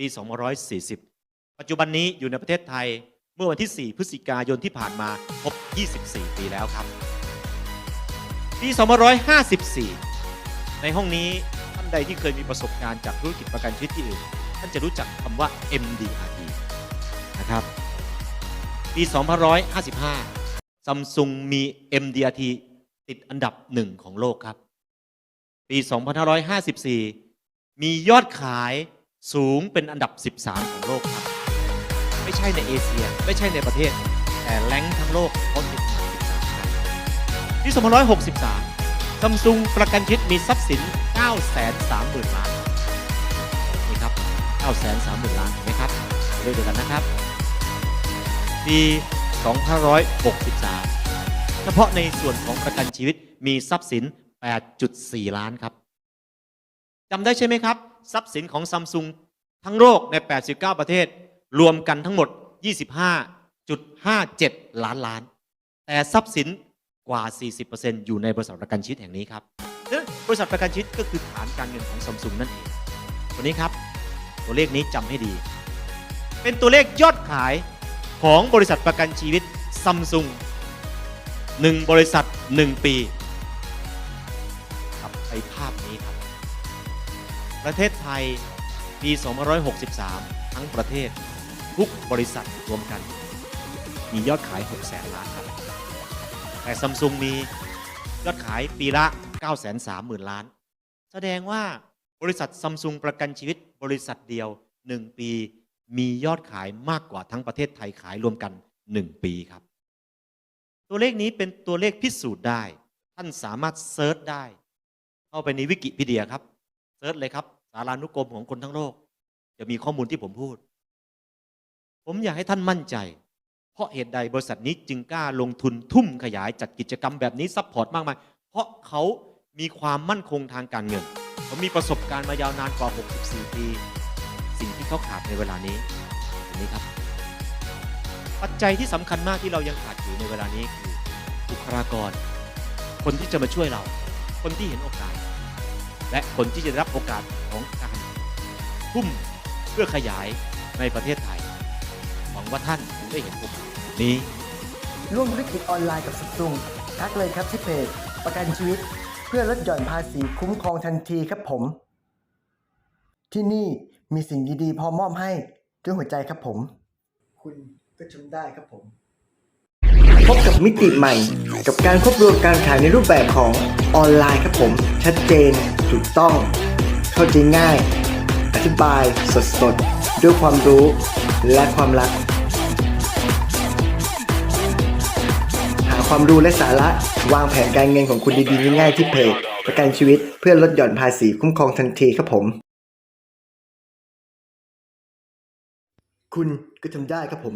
ปี 2540 ปัจจุบันนี้อยู่ในประเทศไทยเมื่อวันที่ 4 พฤศจิกายนที่ผ่านมาครบ 24 ปีแล้วครับ ปี 2554 ในห้องนี้ท่านใดที่เคยมีประสบการณ์จากธุรกิจประกันชีวิตที่อื่น ท่านจะรู้จักคำว่า MDRT นะครับ ปี 2555ซัมซุงมี MDRT ติดอันดับหนึ่งของโลกครับ ปี 2554 มียอดขาย สูงเป็นอันดับ 13 ของโลกครับ ไม่ใช่ในเอเชีย ไม่ใช่ในประเทศ แต่แรงทั้งโลกเขาติดอันดับ13ครับปี2563ซัมซุงประกันชีวิตมีทรัพย์สิน 930,000 ล้านนี่ครับ 930,000 ล้านเห็นไหมครับเลขเดียวกันนะครับปี2563 เฉพาะในส่วนของประกันชีวิตมีทรัพย์สิน 8.4 ล้านครับ จำได้ใช่ไหมครับ ทรัพย์สินของซัมซุงทั้งโลกใน 89 ประเทศ รวมกันทั้งหมด 25.57 ล้านล้าน แต่ทรัพย์สินกว่า 40%อยู่ในบริษัทประกันชีวิตแห่งนี้ครับซึ่งบริษัทประกันชีวิตก็คือฐานการเงินของซัมซุงนั่นเองตัวนี้ครับ ตัวเลขนี้จำให้ดี เป็นตัวเลขยอดขายของบริษัทประกันชีวิตซัมซุงหนึ่งบริษัทหนึ่งปีครับไปภาพนี้ครับ ประเทศไทยปี 2563 ทั้งประเทศ ทุกบริษัทรวมกัน มียอดขาย6แสนล้านครับ แต่ซัมซุงมียอดขายปีละ 930,000 ล้าน แสดงว่าบริษัทซัมซุงประกันชีวิตบริษัทเดียว 1 ปี มียอดขายมากกว่าทั้งประเทศไทยขายรวมกัน 1 ปีครับ ตัวเลขนี้เป็นตัวเลขพิสูจน์ได้ ท่านสามารถเซิร์ชได้ เข้าไปในวิกิพีเดียครับ เซิร์ชเลยครับ สารานุกรมของคนทั้งโลก จะมีข้อมูลที่ผมพูด ผมอยากให้ท่านมั่นใจ เพราะเหตุใดบริษัทนี้จึงกล้าลงทุนทุ่มขยายจัดกิจกรรมแบบนี้ซัพพอร์ตมากมาย เพราะเขามีความมั่นคงทางการเงินเขามีประสบการณ์มายาวนานกว่า 64 ปี สิ่งที่เขาขาดในเวลานี้อันนี้ครับ ปัจจัยที่สำคัญมากที่เรายังขาดอยู่ในเวลานี้คือบุคลากร คนที่จะมาช่วยเรา คนที่เห็นโอกาส และคนที่จะได้รับโอกาสของการทุ่มเพื่อขยายในประเทศไทย หวังว่าท่านคงได้เห็นโอกาสนี้ ร่วมธุรกิจออนไลน์กับสัมซุงทักเลยครับที่เพจประกันชีวิต เพื่อลดหย่อนภาษีคุ้มครองทันทีครับผม ที่นี่มีสิ่งดีๆ พอมอบให้ด้วยหัวใจครับผม คุณก็ชมได้ครับผม พบกับมิติใหม่ กับการควบรวมการขายในรูปแบบของออนไลน์ครับผม ชัดเจน ถูกต้อง เข้าใจง่าย อธิบายสดๆด้วยความรู้และความรัก หาความรู้และสาระวางแผนการเงินของคุณดีๆง่ายๆที่เพจประกันชีวิตเพื่อลดหย่อนภาษีคุ้มครองทันทีครับผม คุณก็ทำได้ครับผม